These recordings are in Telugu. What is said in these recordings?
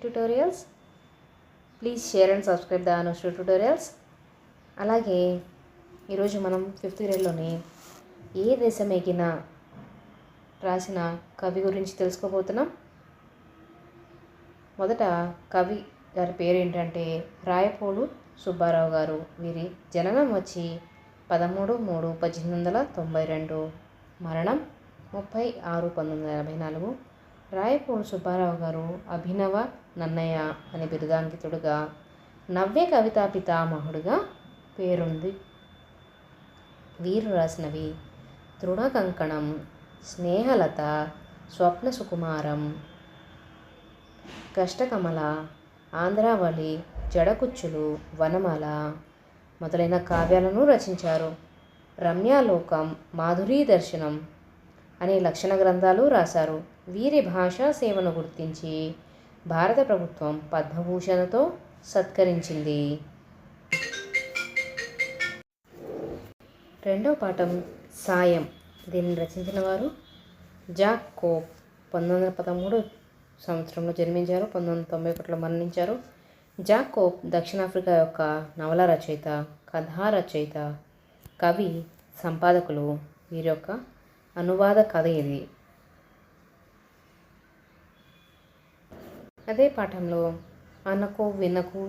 Tutorials please share and subscribe the Anushree tutorials అలాగే ఈరోజు మనం ఫిఫ్త్ గ్రేడ్లోని ఏ దేశం ఎగిన రాసిన కవి గురించి తెలుసుకోబోతున్నాం. మొదట కవి గారి పేరు ఏంటంటే రాయపోలు సుబ్బారావు గారు. వీరి జననం వచ్చి పదమూడు మూడు పద్దెనిమిది వందల తొంభై రెండు. మరణం ముప్పై ఆరు పంతొమ్మిది వందల ఎనభై నాలుగు. రాయపూడి సుబ్బారావు గారు అభినవ నన్నయ్య అనే బిరుదాంకితుడుగా నవ్య కవితా పితామహుడుగా పేరుంది. వీరు రాసినవి తృణకంకణం స్నేహలత స్వప్న సుకుమారం కష్టకమల ఆంధ్రావళి జడకుచ్చులు వనమాల మొదలైన కావ్యాలను రచించారు. రమ్యాలోకం మాధురీ దర్శనం అనే లక్షణ గ్రంథాలు రాశారు. వీరి భాషా సేవను గుర్తించి భారత ప్రభుత్వం పద్మభూషణతో సత్కరించింది. రెండవ పాఠం సాయం. దీన్ని రచించిన వారు జాక్ కోప్ పంతొమ్మిది వందల పదమూడు సంవత్సరంలో జన్మించారు. పంతొమ్మిది వందల తొంభై ఒకటిలో మరణించారు. జాక్ కోప్ దక్షిణాఫ్రికా యొక్క నవల రచయిత కథా రచయిత కవి సంపాదకులు. వీరి యొక్క అనువాద కథ ఇది. అదే పాఠంలో అనకు వినకు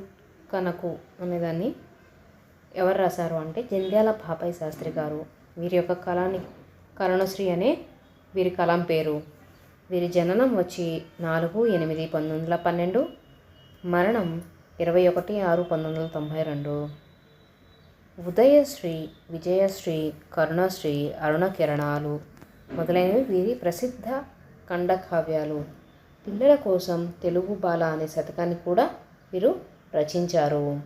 కనకు అనేదాన్ని ఎవరు రాశారు అంటే జంధ్యాల పాపయ్య శాస్త్రి గారు. వీరి యొక్క కళాని కరుణశ్రీ అనే వీరి కలం పేరు. వీరి జననం వచ్చి నాలుగు ఎనిమిది పంతొమ్మిది వందల పన్నెండు మరణం ఇరవై ఒకటి ఆరు పంతొమ్మిది వందల తొంభై రెండు. ఉదయశ్రీ విజయశ్రీ కరుణశ్రీ అరుణ కిరణాలు మొదలైనవి వీరి ప్రసిద్ధ ఖండకావ్యాలు. పిల్లల కోసం తెలుగు బాల అనే శతకాన్ని కూడా వీరు రచించారు.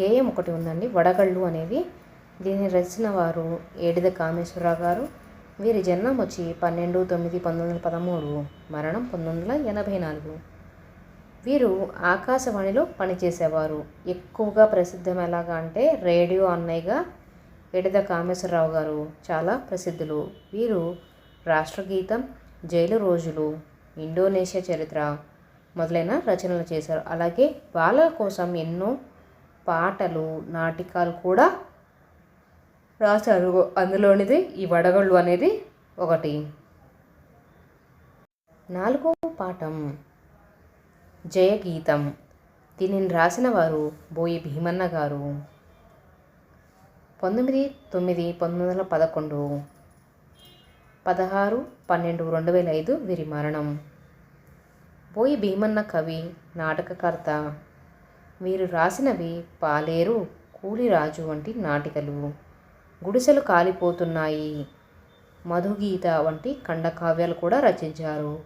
గేయం ఒకటి ఉందండి వడగళ్ళు అనేది దీన్ని రచించిన వారు ఏడిద కామేశ్వరరావు గారు. వీరి జన్మం వచ్చి పన్నెండు తొమ్మిది పంతొమ్మిది వందల పదమూడు. మరణం పంతొమ్మిది వందల ఎనభై నాలుగు. వీరు ఆకాశవాణిలో పనిచేసేవారు. ఎక్కువగా ప్రసిద్ధం ఎలాగా అంటే రేడియో అన్నయ్యగా ఎడద కామేశ్వరరావు గారు చాలా ప్రసిద్ధులు. వీరు రాష్ట్రగీతం జైలు రోజులు ఇండోనేషియా చరిత్ర మొదలైన రచనలు చేశారు. అలాగే బాలల కోసం ఎన్నో పాటలు నాటికాలు కూడా రాశారు. అందులోనిది ఈ వడగళ్ళు అనేది ఒకటి. నాలుగో పాఠం. జయగీతం. దీనిని రాసిన వారు బోయి భీమన్న గారు. పంతొమ్మిది తొమ్మిది పంతొమ్మిది వందల పదకొండు. పదహారు పన్నెండు రెండు వేల ఐదు వీరి మరణం బోయి భీమన్న కవి నాటకకర్త. వీరు రాసినవి పాలేరు కూలిరాజు వంటి నాటికలు. గుడిసెలు కాలిపోతున్నాయి. మధుగీత వంటి ఖండకావ్యాలు కూడా రచించారు.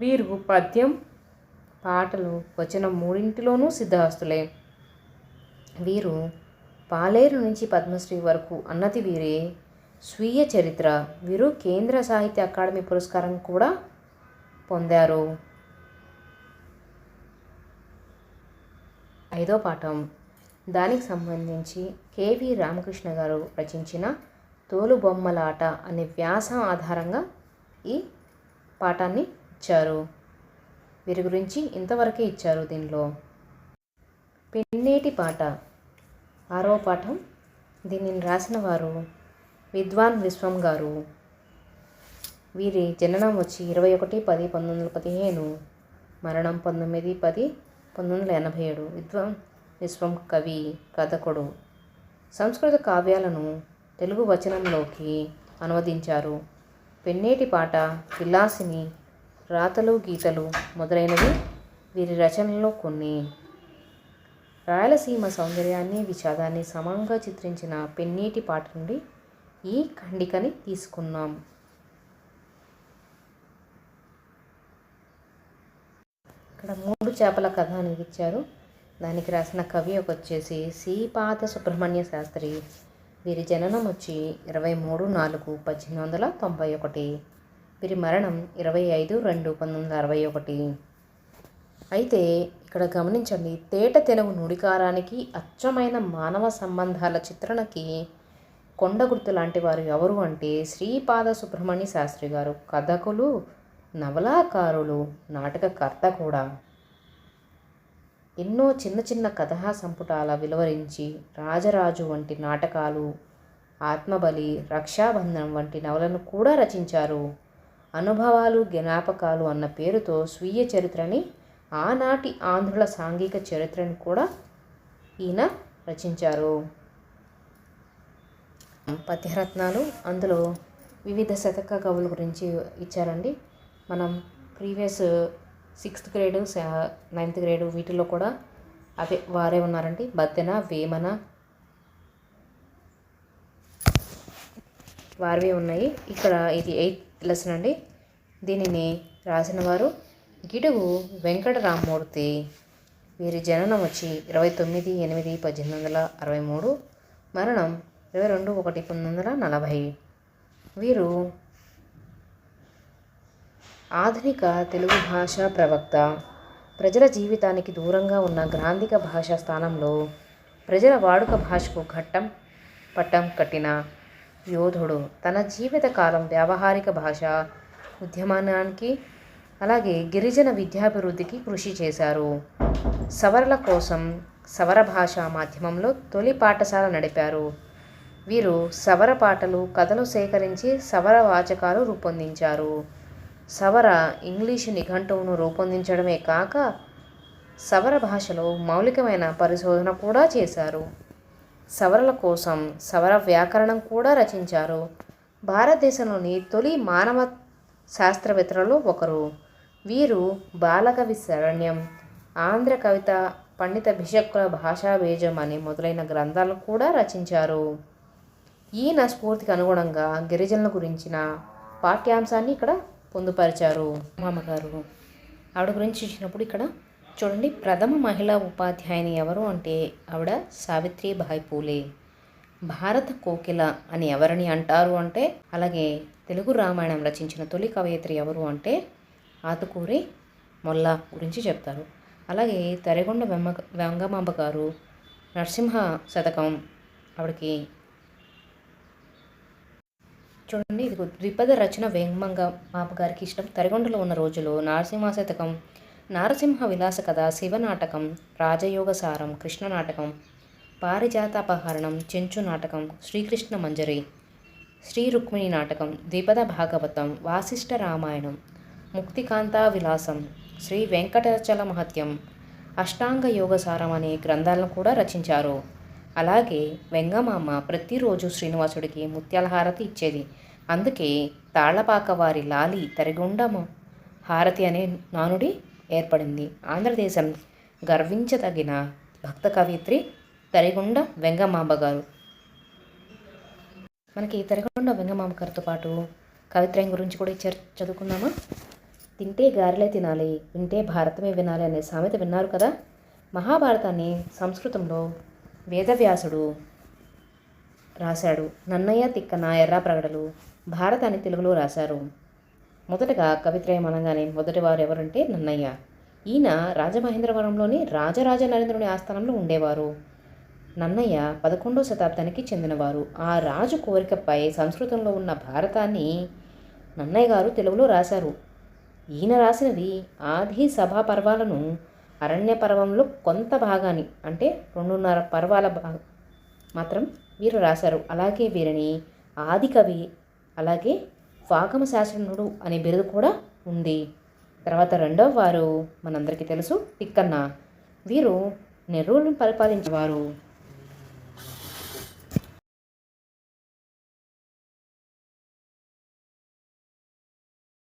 వీరు పద్యం పాటలు వచ్చిన మూడింటిలోనూ సిద్ధహస్తులే. వీరు పాలేరు నుంచి పద్మశ్రీ వరకు అన్నతి వీరే స్వీయ చరిత్ర. వీరు కేంద్ర సాహిత్య అకాడమీ పురస్కారం కూడా పొందారు. ఐదో పాఠం. దానికి సంబంధించి కేవి రామకృష్ణ గారు రచించిన తోలుబొమ్మలాట అనే వ్యాసం ఆధారంగా ఈ పాఠాన్ని ఇచ్చారు. వీరి గురించి ఇంతవరకే ఇచ్చారు దీనిలో. పెన్నేటి పాట. ఆరో పాఠం. దీనిని రాసిన వారు విద్వాన్ విశ్వం గారు. వీరి జననం వచ్చి ఇరవై ఒకటి పది పంతొమ్మిది వందల పదిహేను. మరణం పంతొమ్మిది పది పంతొమ్మిది వందల ఎనభై ఏడు. విద్వాన్ విశ్వం కవి కథకుడు. సంస్కృత కావ్యాలను తెలుగు వచనంలోకి అనువదించారు. పెన్నేటి పాట విలాసిని రాతలు గీతలు మొదలైనవి వీరి రచనల్లో కొన్ని. రాయలసీమ సౌందర్యాన్ని విషాదాన్ని సమంగా చిత్రించిన పెన్నీటి పాట నుండి ఈ ఖండికని తీసుకున్నాం ఇక్కడ మూడు చేపల కథ అనేది ఇచ్చారు. దానికి రాసిన కవి ఒక వచ్చేసి శ్రీపాద సుబ్రహ్మణ్య శాస్త్రి. వీరి జననం వచ్చి ఇరవై మూడు నాలుగు పద్దెనిమిది వందల తొంభై ఒకటి. వీరి మరణం ఇరవై ఐదు రెండు పంతొమ్మిది వందల అరవై ఒకటి. అయితే ఇక్కడ గమనించండి తేట తెలుగు నుడికారానికి అచ్చమైన మానవ సంబంధాల చిత్రణకి కొండగుర్తు లాంటి వారు ఎవరు అంటే శ్రీపాద సుబ్రహ్మణ్య శాస్త్రి గారు. కథకులు నవలాకారులు నాటకకర్త కూడా. ఎన్నో చిన్న చిన్న కథా సంపుటాల విలువరించి రాజరాజు వంటి నాటకాలు ఆత్మబలి రక్షాబంధనం వంటి నవలను కూడా రచించారు. అనుభవాలు జ్ఞాపకాలు అన్న పేరుతో స్వీయ చరిత్రని ఆనాటి ఆంధ్రుల సాంఘిక చరిత్రను కూడా ఈయన రచించారు. పద్యరత్నాలు అందులో వివిధ శతక కవుల గురించి ఇచ్చారండి. మనం previous sixth grade ninth grade వీటిలో కూడా అవే వారే ఉన్నారండి. బద్దెన వేమన వారివి ఉన్నాయి. ఇక్కడ ఇది ఎయిత్ లెసన్ అండి. దీనిని రాసిన వారు గిడుగు వెంకటరామమూర్తి. వీరి జననం వచ్చి ఇరవై తొమ్మిది ఎనిమిది పద్దెనిమిది వందల అరవై మూడు. మరణం ఇరవై రెండు ఒకటి పంతొమ్మిది వందల నలభై. వీరు ఆధునిక తెలుగు భాష ప్రవక్త. ప్రజల జీవితానికి దూరంగా ఉన్న గ్రాంధిక భాష స్థానంలో ప్రజల వాడుక భాషకు ఘట్టం పట్టం కట్టిన యోధుడు తన జీవిత కాలం వ్యావహారిక భాష ఉద్యమానానికి అలాగే గిరిజన విద్యాభివృద్ధికి కృషి చేశారు. సవరల కోసం సవర భాషా మాధ్యమంలో తొలి పాఠశాల నడిపారు. వీరు సవర పాటలు కథలు సేకరించి సవర వాచకాలు రూపొందించారు. సవర ఇంగ్లీషు నిఘంటువును రూపొందించడమే కాక సవర భాషలో మౌలికమైన పరిశోధన కూడా చేశారు. సవరల కోసం సవర వ్యాకరణం కూడా రచించారు. భారతదేశంలోని తొలి మానవ శాస్త్రవేత్తలలో ఒకరు. వీరు బాలకవి శరణ్యం ఆంధ్ర కవిత పండిత బిషక్కుల భాషా బీజం అనే మొదలైన గ్రంథాలను కూడా రచించారు. ఈయన స్ఫూర్తికి అనుగుణంగా గిరిజనుల గురించిన పాఠ్యాంశాన్ని ఇక్కడ పొందుపరిచారు. మామగారు ఆవిడ గురించి ఇచ్చినప్పుడు ఇక్కడ చూడండి ప్రథమ మహిళా ఉపాధ్యాయుని ఎవరు అంటే ఆవిడ సావిత్రిబాయి పూలే. భారత కోకిల అని ఎవరిని అంటారు అంటే అలాగే తెలుగు రామాయణం రచించిన తొలి కవయిత్రి ఎవరు అంటే ఆతుకూరి మొల్ల గురించి చెప్తారు. అలాగే తెరగొండ వెమ్మ వెంగమాంబ గారు నరసింహ శతకం ఆవిడకి చూడండి ఇది ద్విపద రచన వేంగమంగ మాప గారికి ఇష్టం. తరిగొండలో ఉన్న రోజులు నరసింహ శతకం నారసింహ విలాస కథ శివ నాటకం రాజయోగ సారం కృష్ణ నాటకం పారిజాతాపహరణం చెంచు నాటకం శ్రీకృష్ణ మంజరి శ్రీ రుక్మిణి నాటకం ద్విపద భాగవతం వాసిష్ఠ రామాయణం ముక్తికాంతా విలాసం. శ్రీ వెంకటాచల మహత్యం. అష్టాంగ యోగసారం అనే గ్రంథాలను కూడా రచించారు. అలాగే వెంగమామ ప్రతిరోజు శ్రీనివాసుడికి ముత్యాల హారతి ఇచ్చేది. అందుకే తాళ్ళపాక వారి లాలి తరిగుండము హారతి అనే నానుడి ఏర్పడింది. ఆంధ్రదేశం గర్వించదగిన భక్త కవిత్రి తరిగుండ వెంగమాంబ గారు. మనకి తరిగొండ వెంగమాంబ గారితో పాటు కవిత్రయం గురించి కూడా ఇచ్చారు చదువుకుందామా? తింటే గారెలే తినాలి వింటే భారతమే వినాలి అనే సామెత విన్నారు కదా? మహాభారతాన్ని సంస్కృతంలో వేదవ్యాసుడు రాశాడు. నన్నయ్య తిక్కన ఎర్ర ప్రగడలు భారతాన్ని తెలుగులో రాశారు. మొదటగా కవిత్రయం అనగానే మొదటి వారు ఎవరంటే నన్నయ్య. ఈయన రాజమహేంద్రవరంలోని రాజరాజ నరేంద్రుని ఆస్థానంలో ఉండేవారు. నన్నయ్య పదకొండవ శతాబ్దానికి చెందినవారు. ఆ రాజు కోరికపై సంస్కృతంలో ఉన్న భారతాన్ని నన్నయ్య గారు తెలుగులో రాశారు. ఈయన రాసినవి ఆది సభా పర్వాలను అరణ్య పర్వంలో కొంత భాగాన్ని అంటే రెండున్నర పర్వాల భాగ మాత్రం వీరు రాశారు. అలాగే వీరిని ఆది కవి అలాగే వాగమ శాసనుడు అనే బిరుదు కూడా ఉంది. తర్వాత రెండవ వారు మనందరికీ తెలుసు తిక్కన్న. వీరు నెర్రూరును పరిపాలించేవారు.